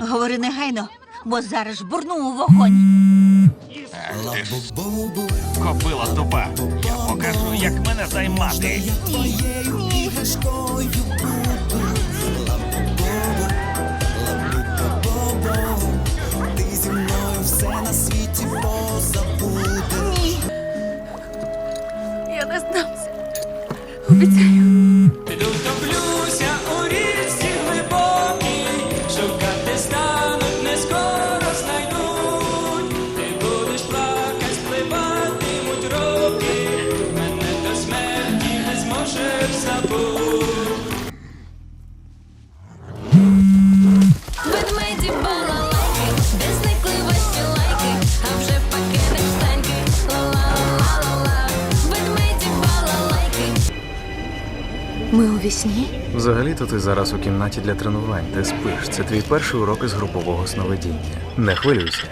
Говори негайно, бо зараз ж бурну у вогонь. Ти ж. Копила тупа. Я покажу, як мене займати. Я не здамся. Обіцяю. Ведмеді балалайки, де зникли ваші лайки, а вже пакетик встаньки. Ла-ла-ла-ла-ла. Ведмеді балалайки. Ми у? Взагалі-то ти зараз у кімнаті для тренувань, ти спиш. Це твій перший урок із групового сновидіння. Не хвилюйся.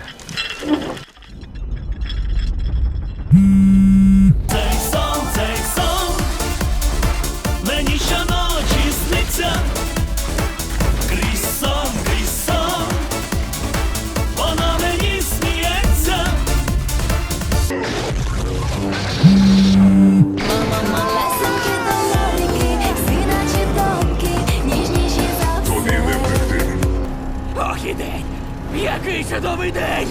Який чудовий день!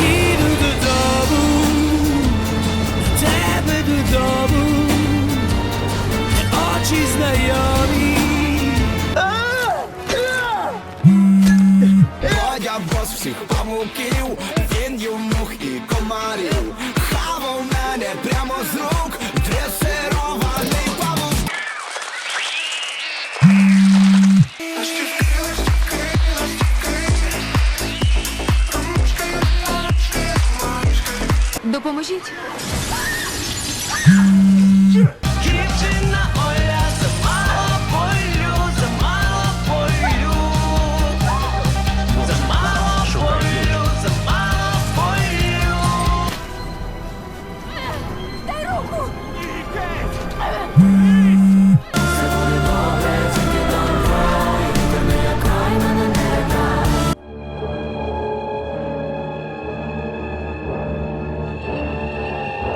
Я їду додому, до тебе додому, очі знайомі. Я бос всіх памуків, Допоможіть.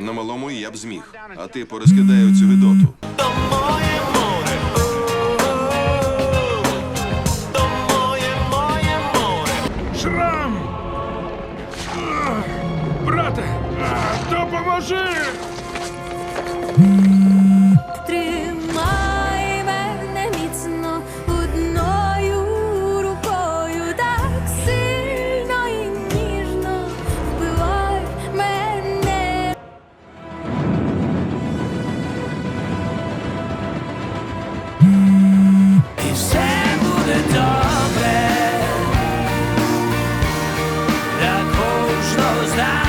На малому я б зміг, а ти порозкидай оцю відоту. Шрам! Брате, допоможи! І все буде добре. Для кожного з.